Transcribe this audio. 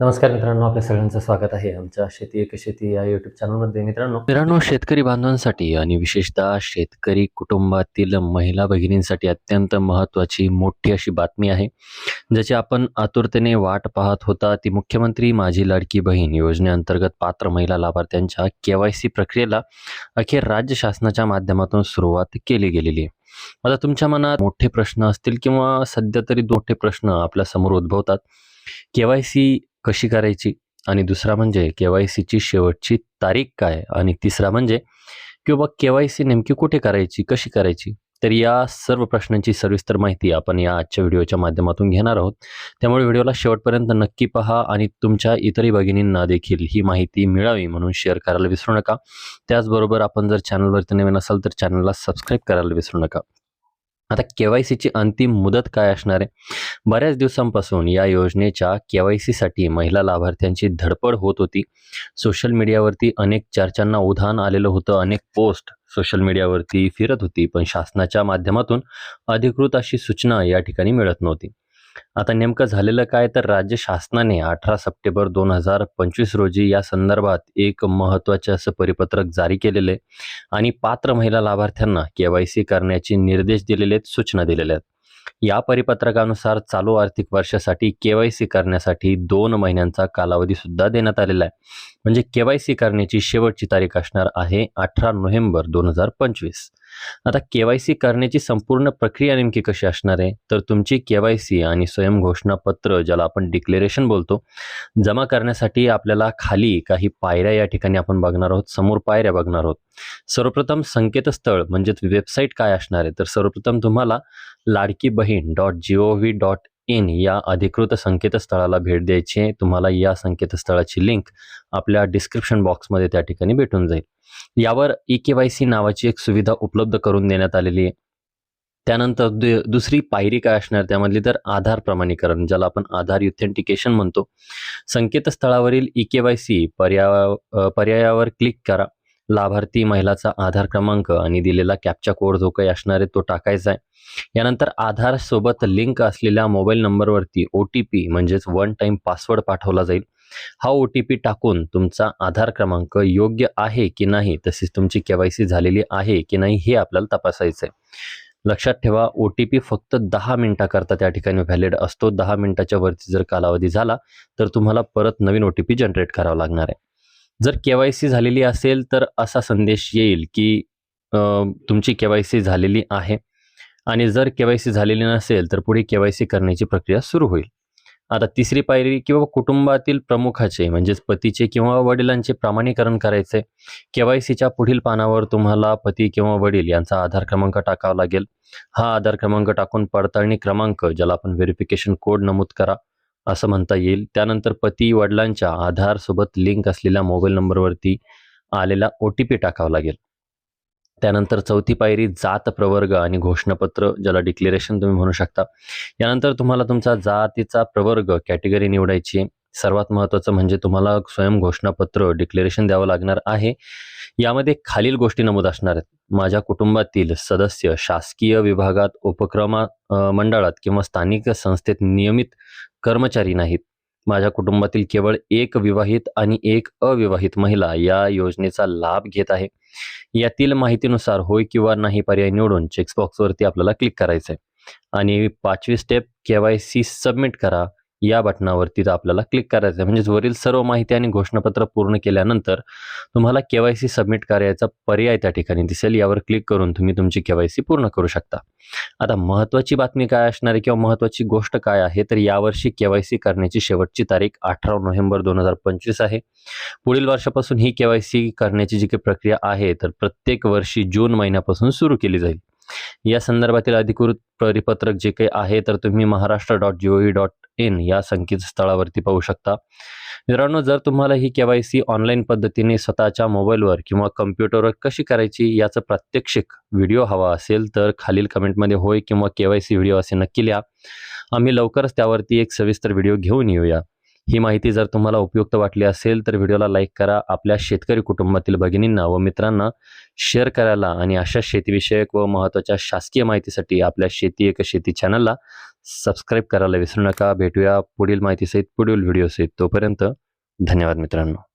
नमस्कार मित्रांनो आपल्या सगळ्यांचं स्वागत आहे आमच्या शेती एक शेती या युट्यूब चॅनलमध्ये मित्रांनो मित्रांनो शेतकरी बांधवांसाठी आणि विशेषतः शेतकरी कुटुंबातील महिला भगिनींसाठी अत्यंत महत्त्वाची मोठी अशी बातमी आहे. ज्याची आपण आतुरतेने वाट पाहत होता ती मुख्यमंत्री माझी लाडकी बहीण योजनेअंतर्गत पात्र महिला लाभार्थ्यांच्या के वाय सी प्रक्रियेला अखेर राज्य शासनाच्या माध्यमातून सुरुवात केली गेलेली आहे. आता तुमच्या मनात मोठे प्रश्न असतील किंवा सध्या तरी मोठे प्रश्न आपल्यासमोर उद्भवतात. के वाय सी कशी करायची? आणि दुसरा म्हणजे के वाय सीची शेवटची तारीख काय? आणि तिसरा म्हणजे किंवा के वाय सी नेमकी कुठे करायची? कशी करायची? तर या सर्व प्रश्नांची सविस्तर माहिती आपण या आजच्या व्हिडिओच्या माध्यमातून घेणार आहोत. त्यामुळे व्हिडिओला शेवटपर्यंत नक्की पहा आणि तुमच्या इतरही भगिनींना देखील ही माहिती मिळावी म्हणून शेअर करायला विसरू नका. त्याचबरोबर आपण जर चॅनलवरती नवीन असाल तर चॅनलला सबस्क्राईब करायला विसरू नका. आता के वाय सीची अंतिम मुदत काय असणार आहे? बऱ्याच दिवसांपासून या योजनेच्या के वाय सीसाठी महिला लाभार्थ्यांची धडपड होत होती. सोशल मीडियावरती अनेक चर्चांना उधाण आलेलं होतं अनेक पोस्ट सोशल मीडियावरती फिरत होती पण शासनाच्या माध्यमातून अधिकृत अशी सूचना या ठिकाणी मिळत नव्हती. आता नेमकं झालेलं काय तर राज्य शासनाने अठरा सप्टेंबर दोन हजार पंचवीस रोजी या संदर्भात एक महत्त्वाचे असं परिपत्रक जारी केलेलं आहे आणि पात्र महिला लाभार्थ्यांना के वाय सी करण्याचे निर्देश दिलेले आहेत सूचना दिलेल्या आहेत. या परिपत्रकानुसार चालू आर्थिक वर्षासाठी के वाय सी करण्यासाठी दोन महिन्यांचा कालावधी सुद्धा देण्यात आलेला आहे. म्हणजे के वाय सी करण्याची शेवटची तारीख असणार आहे अठरा नोव्हेंबर दोन हजार पंचवीस. आता के वाय सी करण्याची संपूर्ण प्रक्रिया नेमकी कशी असणार आहे? तर तुमची के वाय सी आणि स्वयंघोषणापत्र ज्याला आपण डिक्लेरेशन बोलतो जमा करण्यासाठी आपल्याला खाली काही पायऱ्या या ठिकाणी आपण बघणार आहोत. समोर पायऱ्या बघणार आहोत. सर्वप्रथम संकेतस्थळ म्हणजेच वेबसाईट काय असणार आहे? तर सर्वप्रथम तुम्हाला Ladki Bahin dot G O V dot in या अधिकृत संकेतस्थळाला भेट द्यायची आहे. तुम्हाला या संकेतस्थळाची लिंक आपल्या डिस्क्रिप्शन बॉक्समध्ये त्या ठिकाणी भेटून जाईल. यावर ई के वाय सी नावाची एक सुविधा उपलब्ध करून देण्यात आलेली आहे. त्यानंतर दु दुसरी पायरी काय असणार? त्यामधली तर आधार प्रमाणीकरण ज्याला आपण आधार युथेंटिकेशन म्हणतो. संकेतस्थळावरील ई के वाय सी पर्या पर्यायावर क्लिक करा. लाभार्थी महिलाचा आधार क्रमांक आणि दिलेला कॅपचा कोड जो काही असणार आहे तो टाकायचा आहे. यानंतर आधारसोबत लिंक असलेल्या मोबाईल नंबरवरती ओ टी पी म्हणजेच वन टाईम पासवर्ड पाठवला जाईल. हा ओ टी पी टाकून तुमचा आधार क्रमांक योग्य आहे की नाही तसेच तुमची के वाय सी झालेली आहे की नाही हे आपल्याला तपासायचं आहे. लक्षात ठेवा ओ टी पी फक्त दहा मिनिटाकरता त्या ठिकाणी व्हॅलिड असतो. दहा मिनिटाच्या वरती जर कालावधी झाला तर तुम्हाला परत नवीन ओ टी पी जनरेट करावा लागणार आहे. जर के वाय सी झालेली असेल तर असा संदेश येईल की तुमची के वाय सी झालेली आहे आणि जर के वाय सी झालेली नसेल तर पुढे के वाय सी करण्याची प्रक्रिया सुरू होईल. आता तिसरी पायरी किंवा कुटुंबातील प्रमुखाचे म्हणजेच पतीचे किंवा वडिलांचे प्रमाणीकरण करायचे. के वाय सीच्या पुढील पानावर तुम्हाला पती किंवा वडील यांचा आधार क्रमांक टाकावा लागेल. हा आधार क्रमांक टाकून पडताळणी क्रमांक ज्याला आपण व्हेरिफिकेशन कोड नमूद करा. असं म्हणता येईल. त्यानंतर पती वडिलांच्या आधारसोबत लिंक असलेल्या मोबाईल नंबरवरती आलेला ओ टी पी टाकावा लागेल. त्यानंतर चौथी पायरी जात प्रवर्ग आणि घोषणापत्र ज्याला डिक्लेरेशन तुम्ही म्हणू शकता. यानंतर तुम्हाला तुमचा जातीचा प्रवर्ग कॅटेगरी निवडायची सर्वात महत्त्वाचं म्हणजे तुम्हाला स्वयं घोषणापत्र डिक्लेरेशन द्यावं लागणार आहे. यामध्ये खालील गोष्टी नमूद असणार आहेत. माझ्या कुटुंबातील सदस्य शासकीय विभागात उपक्रमा मंडळात किंवा स्थानिक संस्थेत नियमित कर्मचारी नाहीत. माझ्या कुटुंबातील केवळ एक विवाहित आणि एक अविवाहित महिला या योजनेचा लाभ घेत आहे. यातील माहितीनुसार होय किंवा नाही पर्याय निवडून चेक्सबॉक्सवरती आपल्याला क्लिक करायचं आहे आणि पाचवी step K Y C submit करा. या बटनावरती आपल्याला क्लिक करायचं आहे म्हणजेच वरील सर्व माहिती आणि घोषणापत्र पूर्ण केल्यानंतर तुम्हाला के वाय सी सबमिट करायचा पर्याय त्या ठिकाणी दिसेल. यावर क्लिक करून तुम्ही तुमची के वाय सी पूर्ण करू शकता. आता महत्त्वाची बातमी काय असणार आहे किंवा महत्त्वाची गोष्ट काय आहे? तर यावर्षी के वाय सी करण्याची शेवटची तारीख अठरा नोव्हेंबर दोन हजार पंचवीस आहे. पुढील वर्षापासून ही के वाय सी करण्याची जी काही प्रक्रिया आहे तर प्रत्येक वर्षी जून महिन्यापासून सुरू केली जाईल. या संदर्भातील अधिकृत परिपत्रक जे काही आहे तर तुम्ही Maharashtra dot G O V dot in या संकेतस्थळावरती पाहू शकता. मित्रांनो जर तुम्हाला ही के वाय सी ऑनलाईन पद्धतीने स्वतःच्या मोबाईलवर किंवा कम्प्युटरवर कशी करायची याचं प्रात्यक्षिक व्हिडिओ हवा असेल तर खालील कमेंटमध्ये होय किंवा के वाय सी व्हिडिओ असे नक्की लिहा. आम्ही लवकरच त्यावरती एक सविस्तर व्हिडिओ घेऊन येऊया. ही माहिती जर तुम्हाला उपयुक्त वाटली असेल तर व्हिडिओला लाईक करा. आपल्या शेतकरी कुटुंबातील भगिनींना व मित्रांना शेअर करायला आणि अशा शेतीविषयक व महत्त्वाच्या शासकीय माहितीसाठी आपल्या शेती एक शेती चॅनलला सबस्क्राईब करायला विसरू नका. भेटूया पुढील माहितीसहित पुढील व्हिडिओसहित तोपर्यंत धन्यवाद मित्रांनो.